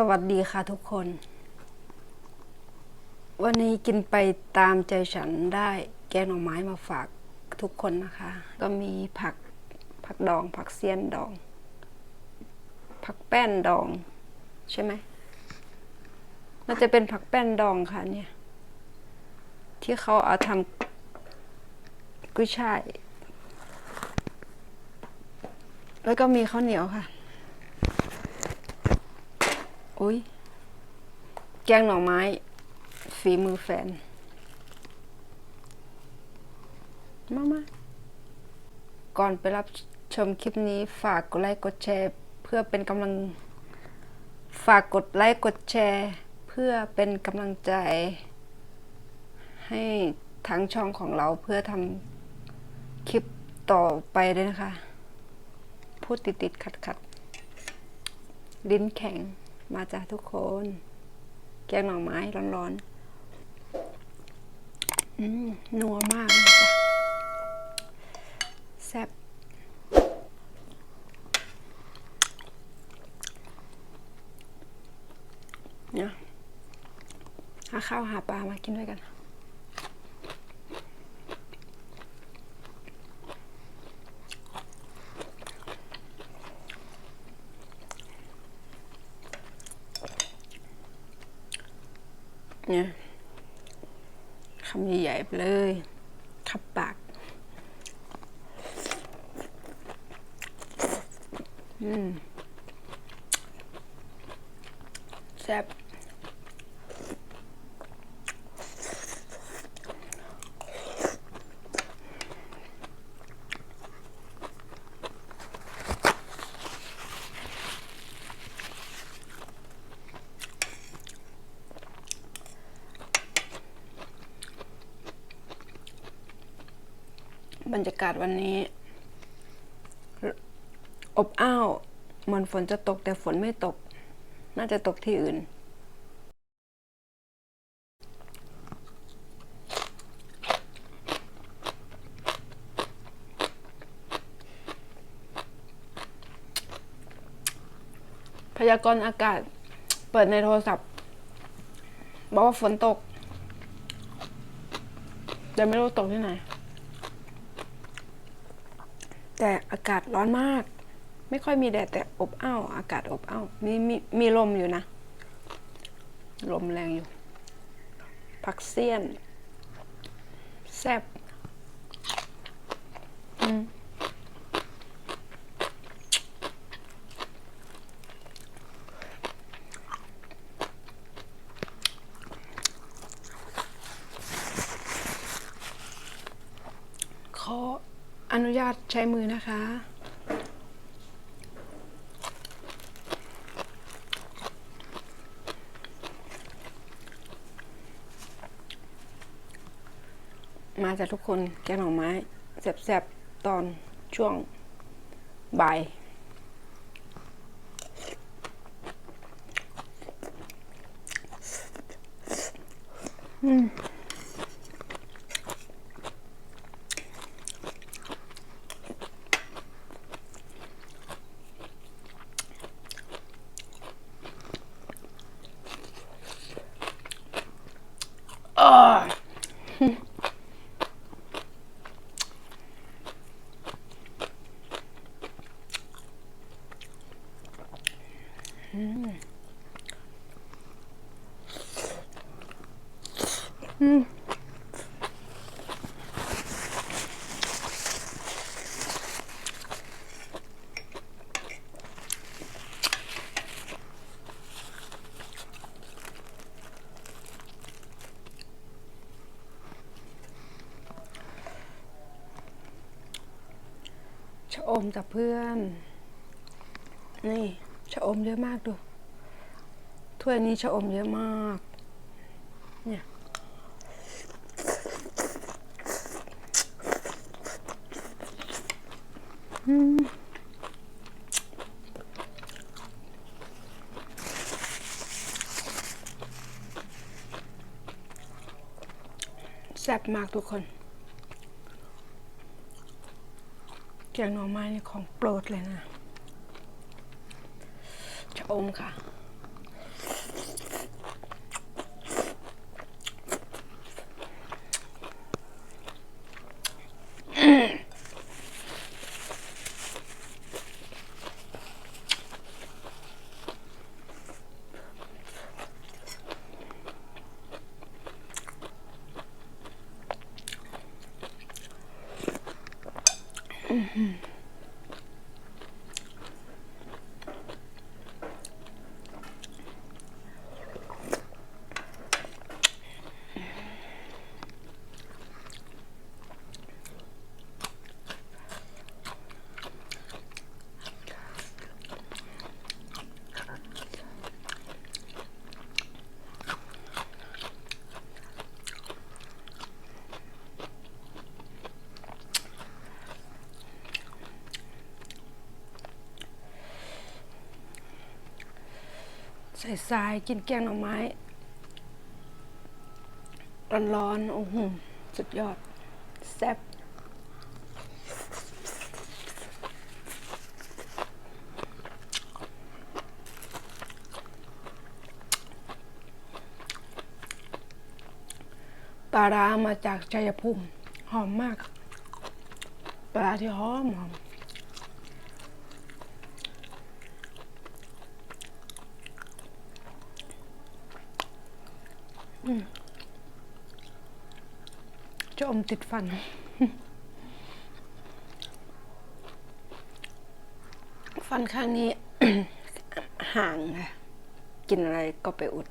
สวัสดีค่ะทุกคน วันนี้กินไปตามใจฉันได้แกงหน่อไม้มาฝากทุกคนนะคะ ก็มีผักผักดอง ผักเสี้ยนดอง ผักแป้นดอง ใช่ไหมน่าจะเป็นผักแป้นดองค่ะเนี่ย ที่เขาเอาทำกุ้ยช่าย แล้วก็มีข้าวเหนียวค่ะ อุ้ยแกงหน่อไม้ ฝีมือแฟน มามาก่อนไปรับชมคลิปนี้ฝากกดไลค์กดแชร์ เพื่อเป็นกำลัง ฝากกดไลค์กดแชร์ เพื่อเป็นกำลังใจ ให้ทางช่องของเราเพื่อทำคลิปต่อไปด้วยนะคะ พูดติดติดขัดขัดๆลิ้นแข็ง มาจากทุกคน แกงหน่อไม้ร้อนๆอืมนัวมากเลยจ้ะแซ่บเนาะหาข้าวหาปลามากินด้วยกัน เนี่ยคำใหญ่ๆไป เลยขับปาก อืมแซ่บ บรรยากาศวันนี้ อบอ้าวเหมือนฝนจะตกแต่ฝนไม่ตก น่าจะตกที่อื่น พยากรณ์อากาศเปิดในโทรศัพท์ บอกว่าฝนตก แต่ไม่รู้ตกที่ไหน แต่อากาศร้อนมาก ไม่ค่อยมีแดดแต่อบอ้าวอากาศอบอ้าวมีมีมีลมอยู่นะ ลมแรงอยู่ ผักเสี้ยน แซ่บอืมขออนุญาต ใช้มือนะคะ มาจากทุกคนแกงหน่อไม้แซ่บๆ ตอนช่วงบ่าย ชะอมจากเพื่อน นี่ชะอมเยอะมากดู ถ้วยนี้ชะอมเยอะมาก เนี่ย แซ่บมากทุกคนแกงหน่อไม้นี่ของโปรดเลยนะชะอมค่ะ Hmm. ส่ทรายกินแกงหน่อไม้ ร้อนๆโอ้โหสุดยอด แซ่บปลาร้ามาจากชัยภูมิ หอมมาก ปลาร้าที่หอมหอม จะอมติดฟัน ฟันข้างนี้ห่างค่ะ กินอะไรก็ไปอุด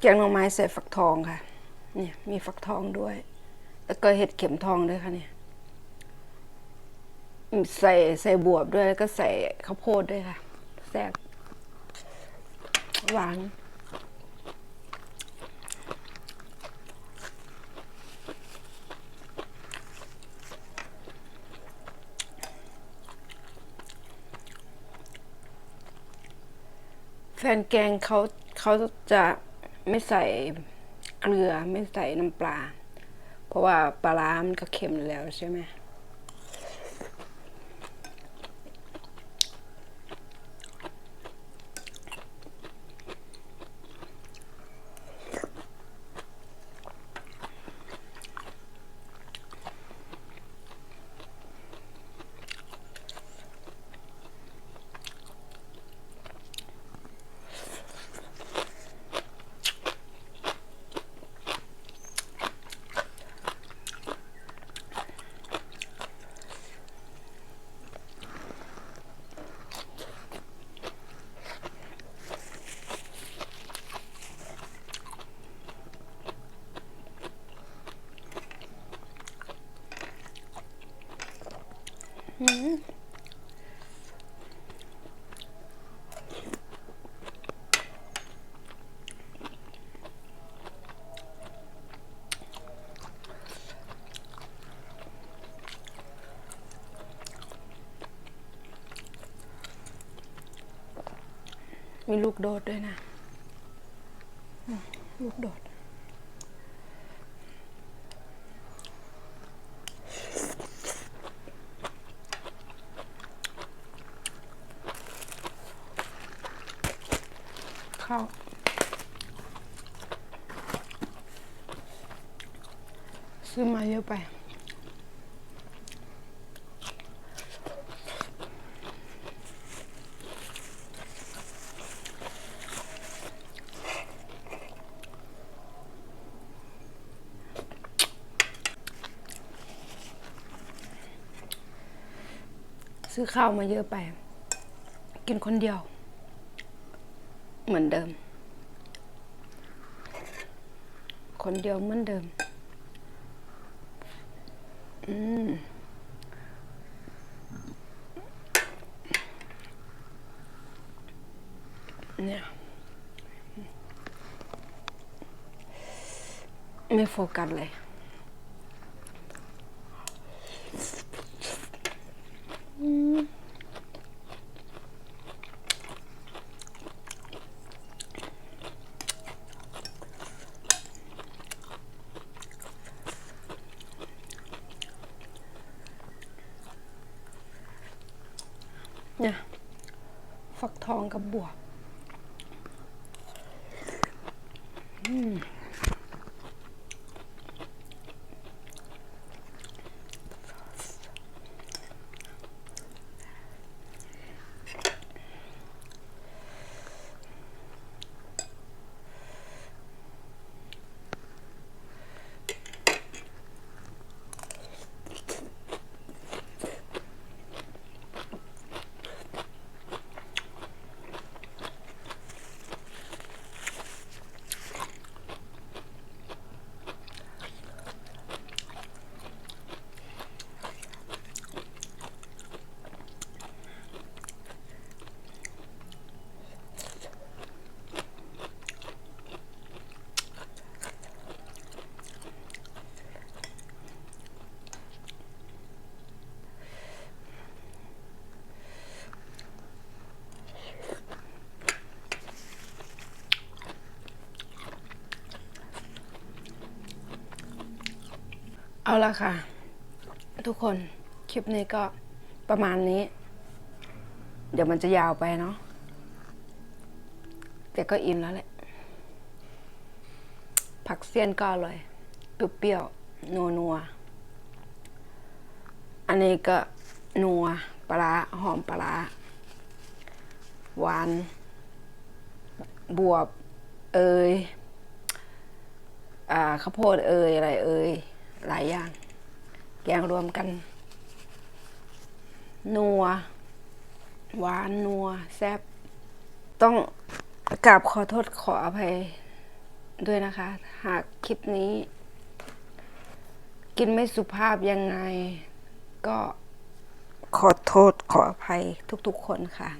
แกงหน่อไม้ใส่ฟักทองค่ะ เนี่ยมีฟักทองด้วย แล้วก็เห็ดเข็มทองด้วยค่ะเนี่ยใส่ใส่บวบด้วยแล้วก็ใส่ข้าวโพดด้วยค่ะแซ่บหวานแฟนแกงเขาเขาจะ ไม่ใส่เกลือไม่ใส่น้ำปลา เพราะว่าปลาร้ามันก็เค็มแล้วใช่ไหม มีลูกโดดด้วยนะ ลูกโดด เข้า ซื้อมาเยอะไปซื้อข้าวมาเยอะไป กินคนเดียว เหมือนเดิม คนเดียวเหมือนเดิม อืมเนี่ยไม่โฟกัสเลยเนี่ย ฟักทองกับบวบ เอาละค่ะ ทุกคนคลิปนี้ก็ประมาณนี้ เดี๋ยวมันจะยาวไปเนาะแต่ก็อิ่มแล้วแหละ ผักเสี้ยนก็อร่อยเปรี้ยวๆนัวนัวๆอันนี้ก็นัวปลาหอมปลาร้าหวาน บวบ เอยอ่าข้าวโพดเอยอะไรเอย หลายอย่าง แกงรวมกัน นัว หวานนัว แซ่บ ต้องกราบขอโทษขออภัยด้วยนะคะ หากคลิปนี้ กินไม่สุภาพยังไง ก็ขอโทษขออภัยทุกๆคนค่ะ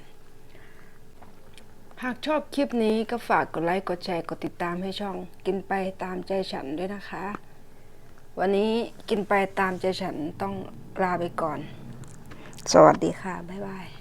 หากชอบคลิปนี้ก็ฝากกดไลค์ กดแชร์ กดติดตามให้ช่อง กินไปตามใจฉันด้วยนะคะ วันนี้กินไปตามใจฉันต้องลาไปก่อน สวัสดีค่ะ บ๊ายบาย